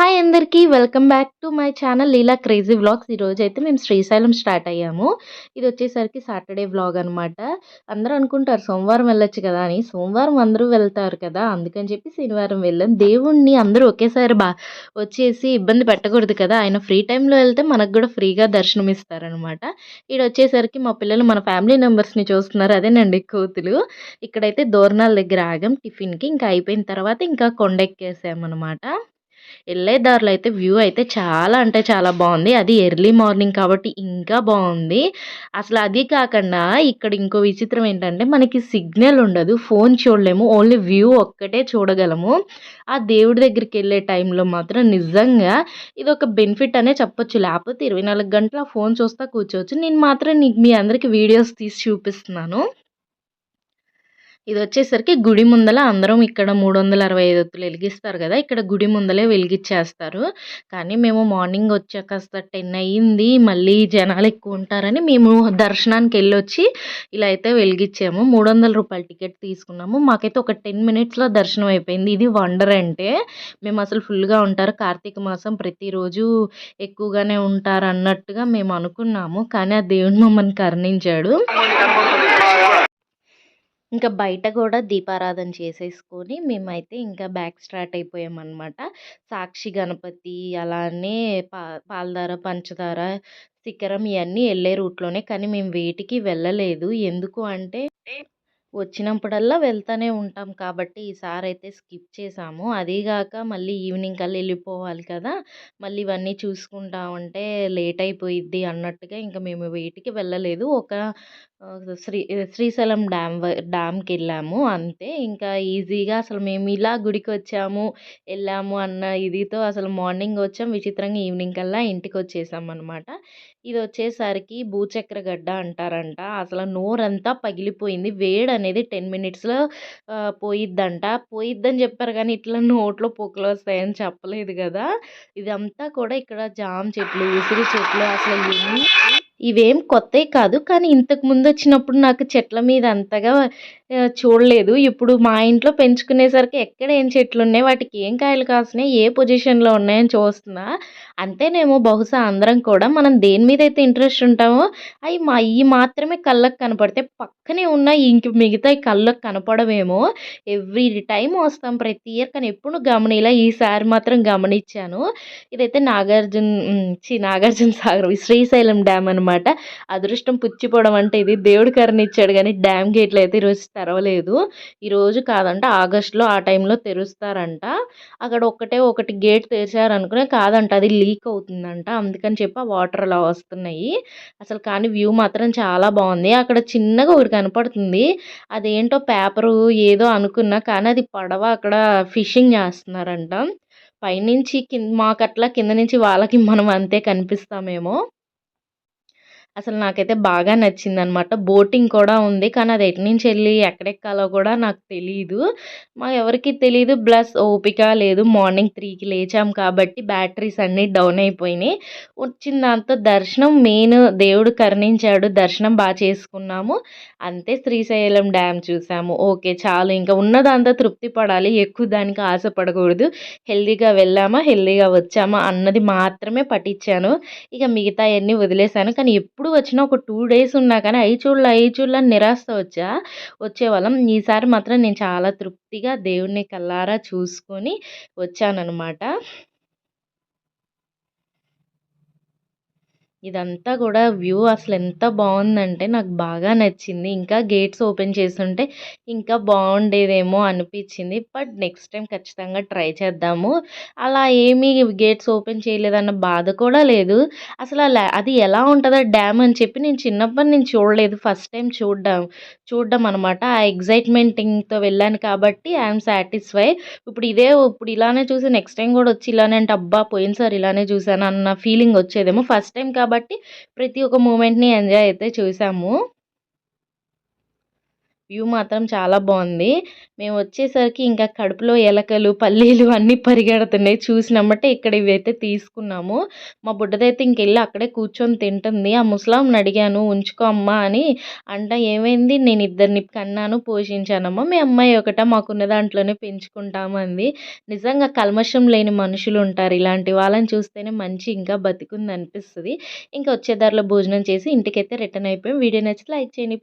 Hi అందరికీ welcome back to my channel Leela crazy vlogs. ఈరోజు అయితే మేము శ్రీశైలం స్టార్ట్ అయ్యాము. ఇది వచ్చేసరికి సాటర్డే వ్లాగ్ అనమాట అందరూ అనుకుంటారు సోమవారం వెళ్ళొచ్చు కదా అని. సోమవారం అందరూ వెళ్తారు కదా అందుకని చెప్పి శనివారం వెళ్ళాం. దేవుణ్ణి అందరూ ఒకేసారి బా వచ్చేసి ఇబ్బంది పెట్టకూడదు కదా. ఆయన ఫ్రీ టైంలో వెళ్తే మనకు కూడా ఫ్రీగా దర్శనం ఇస్తారనమాట ఇక్కడ వచ్చేసరికి మా పిల్లలు మన ఫ్యామిలీ మెంబర్స్ని చూస్తున్నారు. అదేనండి కోతులు. ఇక్కడైతే దోరణాల దగ్గర ఆగాం. టిఫిన్కి ఇంకా అయిపోయిన తర్వాత ఇంకా కొండెక్కేసామన్నమాట వెళ్ళే దారిలో అయితే వ్యూ అయితే చాలా అంటే చాలా బాగుంది. అది ఎర్లీ మార్నింగ్ కాబట్టి ఇంకా బాగుంది. అసలు అది కాకుండా ఇక్కడ ఇంకో విచిత్రం ఏంటంటే మనకి సిగ్నల్ ఉండదు. ఫోన్ చూడలేము. ఓన్లీ వ్యూ ఒక్కటే చూడగలము. ఆ దేవుడి దగ్గరికి వెళ్ళే టైంలో మాత్రం నిజంగా ఇది ఒక బెనిఫిట్ అనే చెప్పొచ్చు. లేకపోతే ఇరవై నాలుగు గంటల ఫోన్ చూస్తా కూర్చోవచ్చు. నేను మాత్రం నీకు మీ అందరికీ వీడియోస్ తీసి చూపిస్తున్నాను. ఇది వచ్చేసరికి గుడి ముందల అందరం ఇక్కడ మూడు వందల అరవై ఐదు ఒత్తులు వెలిగిస్తారు కదా ఇక్కడ గుడి ముందలే వెలిగించేస్తారు కానీ మేము మార్నింగ్ వచ్చాక టెన్ అయ్యింది మళ్ళీ జనాలు ఎక్కువ ఉంటారని మేము దర్శనానికి వెళ్ళొచ్చి ఇలా అయితే వెలిగించాము మూడు వందల రూపాయల టికెట్ తీసుకున్నాము. మాకైతే ఒక టెన్ మినిట్స్లో దర్శనం అయిపోయింది ఇది వండర్ అంటే మేము అసలు ఫుల్గా ఉంటారు. కార్తీక మాసం ప్రతిరోజు ఎక్కువగానే ఉంటారు అన్నట్టుగా మేము అనుకున్నాము కానీ ఆ దేవుడు మమ్మల్ని కరుణించాడు. ఇంకా బయట కూడా దీపారాధన చేసేసుకొని మేమైతే ఇంకా బ్యాక్ స్టార్ట్ అయిపోయామన్నమాట. సాక్షి గణపతి అలానే పా పాలధార పంచదార శిఖరం ఇవన్నీ వెళ్ళే రూట్లోనే కానీ మేము వేటికి వెళ్ళలేదు. ఎందుకు అంటే వచ్చినప్పుడల్లా వెళ్తూనే ఉంటాం కాబట్టి ఈసారి అయితే స్కిప్ చేసాము అదీగాక మళ్ళీ ఈవినింగ్ కల్లా వెళ్ళిపోవాలి కదా! మళ్ళీ ఇవన్నీ చూసుకుంటా ఉంటే లేట్ అయిపోయిద్ది అన్నట్టుగా ఇంకా మేము వేటికి వెళ్ళలేదు. ఒక శ్రీ శ్రీశైలం డ్యామ్ డ్యామ్కి వెళ్ళాము అంతే ఇంకా ఈజీగా అసలు మేము ఇలా గుడికి వచ్చాము వెళ్ళాము అన్న ఇదితో అసలు మార్నింగ్ వచ్చాం. విచిత్రంగా ఈవినింగ్ కల్లా ఇంటికి వచ్చేసాం అనమాట ఇది వచ్చేసరికి భూచక్ర గడ్డ అంటారంట. అసలు నోరంతా పగిలిపోయింది. వేడి అనేది టెన్ మినిట్స్లో పోయిద్దంట. పోయిద్దని చెప్పారు కానీ ఇట్లా నోట్లో పొక్కులు వస్తాయని చెప్పలేదు కదా. ఇదంతా కూడా ఇక్కడ జామ చెట్లు ఉసిరి చెట్లు అసలు ఎన్ని ఇవేం కొత్తవి కాదు కానీ ఇంతకు ముందు వచ్చినప్పుడు నాకు చెట్ల మీద అంతగా చూడలేదు. ఇప్పుడు మా ఇంట్లో పెంచుకునేసరికి ఎక్కడ ఏం చెట్లు ఉన్నాయి వాటికి ఏం కాయలు కాసినాయి ఏ పొజిషన్లో ఉన్నాయని చూస్తున్నా. అంతేనేమో బహుశా అందరం కూడా మనం దేని మీద అయితే ఇంట్రెస్ట్ ఉంటామో అవి మా ఇవి మాత్రమే కళ్ళకు కనపడితే పక్కనే ఉన్న ఇంక మిగతా కళ్ళకు కనపడమేమో ఎవ్రీ టైం వస్తాం ప్రతి ఇయర్ కానీ ఎప్పుడు గమనిలా ఈసారి మాత్రం గమనించాను ఇదైతే నాగార్జున చి నాగార్జున సాగర్ శ్రీశైలం డ్యామ్ అనమాట అదృష్టం పుచ్చిపోవడం అంటే ఇది. దేవుడు కరుణిచ్చాడు కానీ డ్యామ్ గేట్లు అయితే ఈరోజు తెరవలేదు. ఈరోజు కాదంట ఆగస్టులో ఆ టైంలో తెరుస్తారంట. అక్కడ ఒక్కటే ఒకటి గేట్ తెరిచారు అనుకునే కాదంట అది లీక్ అవుతుందంట. అందుకని చెప్పి ఆ వాటర్ అలా వస్తున్నాయి. అసలు కానీ వ్యూ మాత్రం చాలా బాగుంది. అక్కడ చిన్నగా ఒకటి కనపడుతుంది. అదేంటో పేపరు ఏదో అనుకున్నా కానీ అది పడవ అక్కడ ఫిషింగ్ చేస్తున్నారంట. పైనుంచి కింద మాకు అట్లా కింద నుంచి వాళ్ళకి మనం అంతే కనిపిస్తామేమో. అసలు నాకైతే బాగా నచ్చింది అనమాట బోటింగ్ కూడా ఉంది. కానీ అది ఎటు నుంచి వెళ్ళి ఎక్కడెక్కాలో కూడా నాకు తెలియదు మా ఎవరికి తెలియదు ప్లస్ ఓపిక లేదు. మార్నింగ్ త్రీకి లేచాం కాబట్టి బ్యాటరీస్ అన్నీ డౌన్ అయిపోయినాయి. వచ్చిన దాంతో దర్శనం మెయిన్ దేవుడు కరుణించాడు. దర్శనం బాగా చేసుకున్నాము. అంతే శ్రీశైలం డ్యామ్ చూసాము. ఓకే చాలు. ఇంకా ఉన్నదంతా తృప్తి పడాలి. ఎక్కువ దానికి ఆశపడకూడదు. హెల్దీగా వెళ్ళామా? హెల్దీగా వచ్చామా? అన్నది మాత్రమే పట్టించాను. ఇక మిగతా అన్నీ వదిలేశాను. కానీ ఎప్పుడు వచ్చినా ఒక టూ డేస్ ఉన్నా కానీ అయి చూడలే అయి చూడలే నిరాశ వచ్చా వచ్చేవాళ్ళం. ఈసారి మాత్రం నేను చాలా తృప్తిగా దేవుడిని కల్లారా చూసుకొని వచ్చాననమాట ఇదంతా కూడా వ్యూ అసలు ఎంత బాగుందంటే నాకు బాగా నచ్చింది. ఇంకా గేట్స్ ఓపెన్ చేస్తుంటే ఇంకా బాగుండేదేమో అనిపించింది. బట్ నెక్స్ట్ టైం ఖచ్చితంగా ట్రై చేద్దాము. అలా ఏమీ గేట్స్ ఓపెన్ చేయలేదన్న బాధ కూడా లేదు. అసలు అలా అది ఎలా ఉంటుందో డ్యామ్ అని చెప్పి నేను చిన్నప్పటి నుంచి చూడలేదు. ఫస్ట్ టైం చూడడం చూడడం అనమాట ఆ ఎగ్జైట్మెంటింగ్తో వెళ్ళాను కాబట్టి ఐఎమ్ సాటిస్ఫై ఇప్పుడు ఇదే ఇప్పుడు ఇలానే చూసి నెక్స్ట్ టైం కూడా వచ్చి ఇలానే అంటే అబ్బా పోయినసారి ఇలానే చూసాను అన్న ఫీలింగ్ వచ్చేదేమో. ఫస్ట్ టైం కాబట్టి ప్రతి ఒక్క మూమెంట్ని ఎంజాయ్ అయితే చూసాము. వ్యూ మాత్రం చాలా బాగుంది. మేము వచ్చేసరికి ఇంకా కడుపులో ఎలకలు పల్లీలు అన్నీ పరిగెడుతున్నాయి. చూసినామంటే ఇక్కడ ఇవైతే తీసుకున్నాము. మా బుడ్డదైతే ఇంకెళ్ళి అక్కడే కూర్చొని తింటుంది. ఆ ముసలాంని అడిగాను ఉంచుకో అమ్మా అని. అంట ఏమైంది? నేను ఇద్దరిని కన్నాను పోషించానమ్మా. మీ అమ్మాయి ఒకట మాకున్న దాంట్లోనే పెంచుకుంటామంది. నిజంగా కల్మషం లేని మనుషులు ఉంటారు. ఇలాంటి వాళ్ళని చూస్తేనే మంచి ఇంకా బతికుంది అనిపిస్తుంది ఇంకా వచ్చేదారిలో భోజనం చేసి ఇంటికైతే రిటర్న్ అయిపోయాం. వీడియో నచ్చితే లైక్ చేయండి.